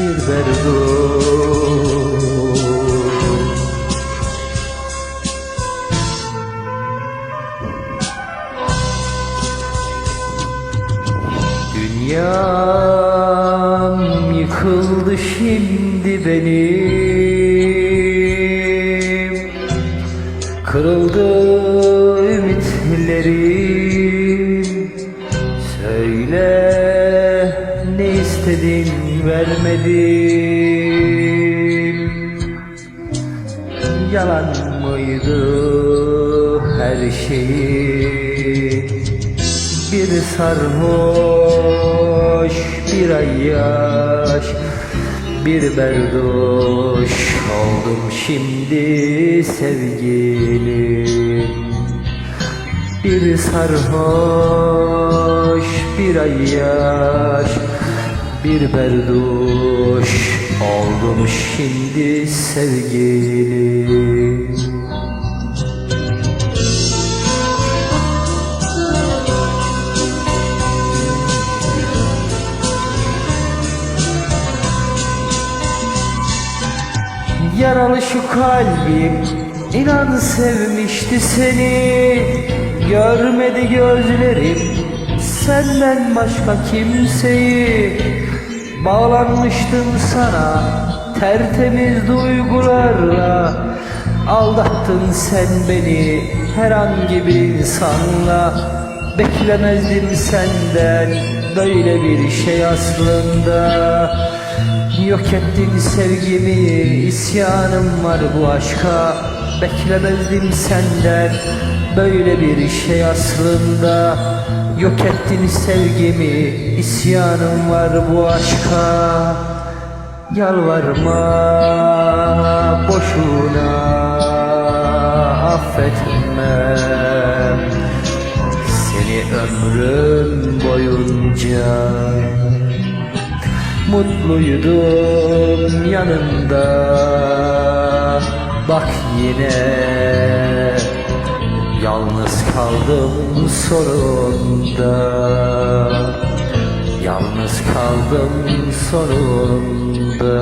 bir berduş Dünyam yıkıldı şimdi benim. Kırıldı ümitlerim. Söyle ne istedin vermedim. Yalan mıydı her şeyin? Bir sarhoş bir ayyaş Bir berdoş oldum şimdi sevgilim. Bir sarhoş bir ayyaş bir berduş oldum şimdi sevgilim Yaralı şu kalbim inan sevmişti seni. Görmedi gözlerim senden başka kimseyi Bağlanmıştım sana tertemiz duygularla. Aldattın sen beni herhangi bir insanla. Beklemezdim senden böyle bir şey aslında. Yok ettin sevgimi isyanım var bu aşka. Beklemezdim senden böyle bir şey aslında Yok ettin sevgimi isyanım var bu aşka. Yalvarma boşuna affetmem Seni ömrüm boyunca Mutluydum yanında. Bak yine Yalnız kaldım sonunda. Yalnız kaldım sonunda